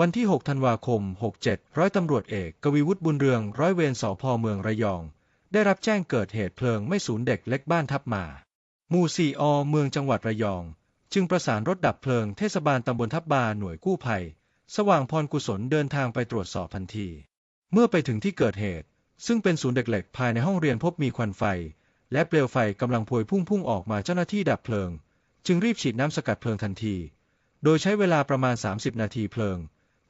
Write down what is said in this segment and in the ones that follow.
วันที่ 6 ธันวาคม 67 ร้อยตำรวจเอกกวีวุฒิบุญเรือง ร้อยเวรสพเมืองระยอง ได้รับแจ้งเกิดเหตุเพลิงไม่สูญเด็กเล็กบ้านทับมาหมู่4อเมืองจังหวัดระยอง จึงประสานรถดับเพลิงเทศบาลตำบลทับบาหน่วยกู้ภัย สว่างพรกุศลเดินทางไปตรวจสอบทันที เมื่อไปถึงที่เกิดเหตุ ซึ่งเป็นศูนย์เด็กเล็กภายในห้องเรียนพบมีควันไฟ และเปลวไฟกำลังพวยพุ่งพุ่งออกมาเจ้าหน้าที่ดับเพลิง จึงรีบฉีดน้ำสกัดเพลิงทันที โดยใช้เวลาประมาณ 30 นาทีเพลิง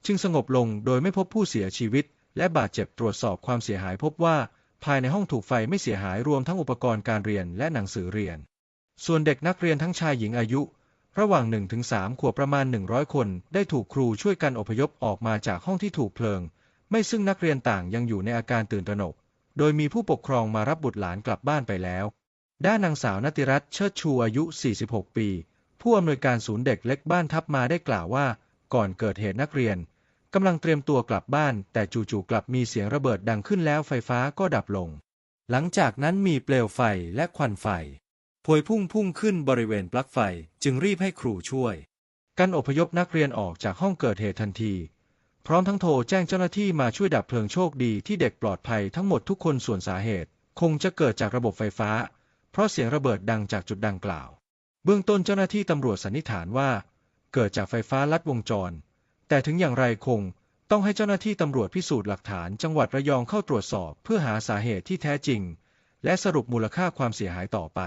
จึงสงบลงโดยไม่พบผู้เสียชีวิต และบาดเจ็บตรวจสอบความเสียหายพบว่า ภายในห้องถูกไฟไม่เสียหายรวมทั้งอุปกรณ์การเรียนและหนังสือเรียน ส่วนเด็กนักเรียนทั้งชายหญิงอายุ ระหว่าง 1-3 ขวบประมาณ 100 คน ได้ถูกครูช่วยกันอพยพออกมาจากห้องที่ถูกเพลิง ไม่ซึ่งนักเรียนต่างยังอยู่ในอาการตื่นตระหนก โดยมีผู้ปกครองมารับบุตรหลานกลับบ้านไปแล้ว ด้านนางสาวนติรัตน์เชิดชูอายุ 46 ปี ผู้อำนวยการศูนย์เด็กเล็กบ้านทับมาได้กล่าวว่า ก่อนเกิดเหตุนักเรียน กำลังเตรียมตัวกลับบ้าน แต่จู่ๆกลับมีเสียงระเบิดดังขึ้นแล้วไฟฟ้าก็ดับลง หลังจากนั้นมีเปลวไฟและควันไฟพวยพุ่งพุ่งขึ้นบริเวณปลั๊กไฟจึงรีบให้ครูช่วย กันอพยพนักเรียนออกจากห้องเกิดเหตุทันที พร้อมทั้งโทรแจ้งเจ้าหน้าที่มาช่วยดับเพลิงโชคดีที่เด็กปลอดภัยทั้งหมดทุกคนส่วนสาเหตุ คงจะเกิดจากระบบไฟฟ้า เพราะเสียงระเบิดดังจากจุดดังกล่าว เบื้องต้นเจ้าหน้าที่ตำรวจสันนิษฐานว่า เกิดจากไฟฟ้าลัดวงจร แต่ถึงอย่างไรคง ต้องให้เจ้าหน้าที่ตำรวจพิสูจน์หลักฐานจังหวัดระยองเข้าตรวจสอบเพื่อหาสาเหตุที่แท้จริง และสรุปมูลค่าความเสียหายต่อไป